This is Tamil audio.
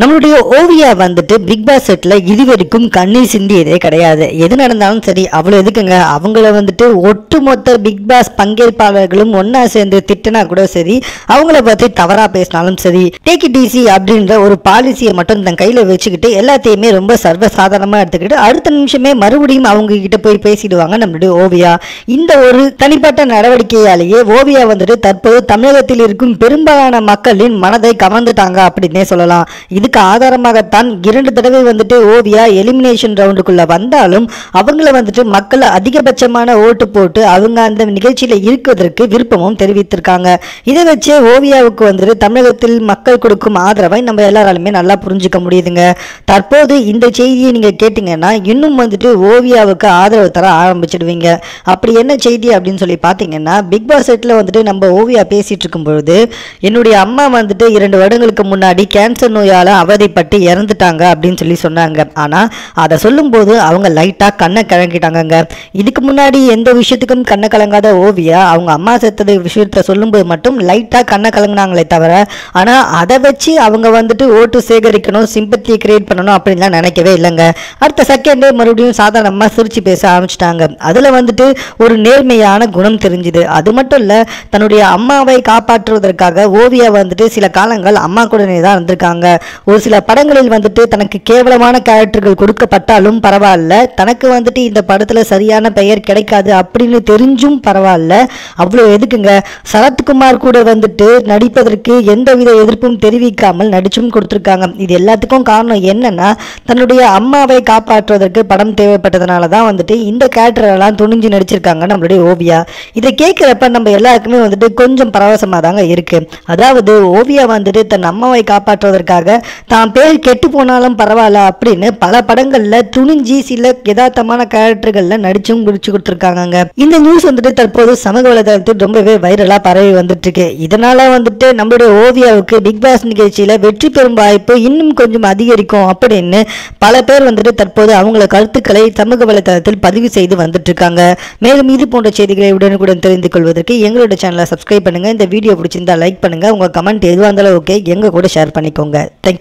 நம்மளுடைய ஓவியா வந்துட்டு பிக் பாஸ் செட்ல இது வரைக்கும் கண்ணீர் சிந்தியதே கிடையாது. எது நடந்தாலும் சரி அவ்வளோ எதுக்குங்க? அவங்கள வந்துட்டு ஒட்டுமொத்த பிக் பாஸ் பங்கேற்பாளர்களும் ஒன்றா சேர்ந்து திட்டினா கூட சரி அவங்கள பத்தி தவறா பேசினாலும் சரி டேக் இட் ஈஸி அப்படின்ற ஒரு பாலிசியை மட்டும் தன் கையில வச்சுக்கிட்டு எல்லாத்தையுமே ரொம்ப சர்வசாதாரணமா எடுத்துக்கிட்டு அடுத்த நிமிஷமே மறுபடியும் அவங்க கிட்ட போய் பேசிடுவாங்க நம்மளுடைய ஓவியா. இந்த ஒரு தனிப்பட்ட நடவடிக்கையாலேயே ஓவியா வந்துட்டு தற்போது தமிழகத்தில் இருக்கும் பெரும்பாலான மக்களின் மனதை கவர்ந்துட்டாங்க அப்படின்னே சொல்லலாம். இது இதுக்கு ஆதாரமாகத்தான் இரண்டு தடவை வந்துட்டு ஓவியா எலிமினேஷன் ரவுண்டுக்குள்ள வந்தாலும் அவங்கள வந்துட்டு மக்கள் அதிகபட்சமான ஓட்டு போட்டு அவங்க அந்த நிகழ்ச்சியில இருக்கிறதுக்கு விருப்பமும் தெரிவித்திருக்காங்க. இதை வச்சே ஓவியாவுக்கு வந்துட்டு தமிழகத்தில் மக்கள் கொடுக்கும் ஆதரவை நம்ம எல்லாராலுமே நல்லா புரிஞ்சுக்க முடியுதுங்க. தற்போது இந்த செய்தியை நீங்க கேட்டீங்கன்னா இன்னும் வந்துட்டு ஓவியாவுக்கு ஆதரவு தர ஆரம்பிச்சிடுவீங்க. அப்படி என்ன செய்தி அப்படின்னு சொல்லி பார்த்தீங்கன்னா பிக் பாஸ் செட்டில் வந்துட்டு நம்ம ஓவியா பேசிட்டு இருக்கும் பொழுது என்னுடைய அம்மா வந்துட்டு இரண்டு வருடங்களுக்கு முன்னாடி கேன்சர் நோயால் அவதிப்பட்டு இறந்துட்டாங்க அப்படின்னு சொல்லி சொன்னாங்க. ஆனால் அதை சொல்லும்போது அவங்க லைட்டாக கண்ணை கலங்கிட்டாங்கங்க இதுக்கு முன்னாடி எந்த விஷயத்துக்கும் கண்ணை கலங்காத ஓவியா அவங்க அம்மா செத்தது விஷயத்த சொல்லும்போது மட்டும் லைட்டாக கண்ணை கலங்கினாங்களே தவிர ஆனால் அதை வச்சு அவங்க வந்துட்டு ஓட்டு சேகரிக்கணும் சிம்பத்தியை கிரியேட் பண்ணணும் அப்படின்லாம் நினைக்கவே இல்லைங்க. அடுத்த செகண்டே மறுபடியும் சாதாரணமாக சிரிச்சு பேச ஆரம்பிச்சிட்டாங்க. அதில் வந்துட்டு ஒரு நேர்மையான குணம் தெரிஞ்சுது. அது மட்டும் இல்லை தன்னுடைய அம்மாவை காப்பாற்றுவதற்காக ஓவியா வந்துட்டு சில காலங்கள் அம்மா கூடனே தான் இருந்திருக்காங்க. ஒரு சில படங்களில் வந்துட்டு தனக்கு கேவலமான கேரக்டர்கள் கொடுக்கப்பட்டாலும் பரவாயில்ல. தனக்கு வந்துட்டு இந்த படத்தில் சரியான பெயர் கிடைக்காது அப்படின்னு தெரிஞ்சும் பரவாயில்ல. அவ்வளோ எதுக்குங்க? சரத்குமார் கூட வந்துட்டு நடிப்பதற்கு எந்தவித எதிர்ப்பும் தெரிவிக்காமல் நடிச்சும் கொடுத்துருக்காங்க. இது எல்லாத்துக்கும் காரணம் என்னன்னா தன்னுடைய அம்மாவை காப்பாற்றுவதற்கு படம் தேவைப்பட்டதுனால தான் வந்துட்டு இந்த கேரக்டரெல்லாம் துணிஞ்சு நடிச்சிருக்காங்க நம்மளுடைய ஓவியா. இதை கேட்குறப்ப நம்ம எல்லாருக்குமே வந்துட்டு கொஞ்சம் பரவசமாக தாங்க இருக்குது அதாவது ஓவியா வந்துட்டு தன் அம்மாவை காப்பாற்றுவதற்காக தான் பேர் கெட்டு போனாலும் பரவாயில்ல அப்படின்னு பல படங்களில் துணிஞ்சி சில யதார்த்தமான கேரக்டர்களில் நடிச்சும் குடிச்சு கொடுத்துருக்காங்க இந்த நியூஸ் வந்துட்டு தற்போது சமூக வலைதளத்தில் ரொம்பவே வைரலாக பரவி வந்துட்டுருக்கு. இதனால் வந்துட்டு நம்மளுடைய ஓவியாவுக்கு பிக் பாஸ் நிகழ்ச்சியில் வெற்றி பெறும் வாய்ப்பு இன்னும் கொஞ்சம் அதிகரிக்கும் அப்படின்னு பல பேர் வந்துட்டு தற்போது அவங்கள கருத்துக்களை சமூக வலைதளத்தில் பதிவு செய்து வந்துட்டுருக்காங்க. மேலும் இது போன்ற செய்திகளை உடனுக்குடன் தெரிந்து கொள்வதற்கு எங்களோட சேனலை சப்ஸ்கிரைப் பண்ணுங்க. இந்த வீடியோ பிடிச்சிருந்தா லைக் பண்ணுங்க. உங்கள் கமெண்ட் எதுவாக இருந்தாலும் ஓகே எங்க கூட ஷேர் பண்ணிக்கோங்க. தேங்க்யூ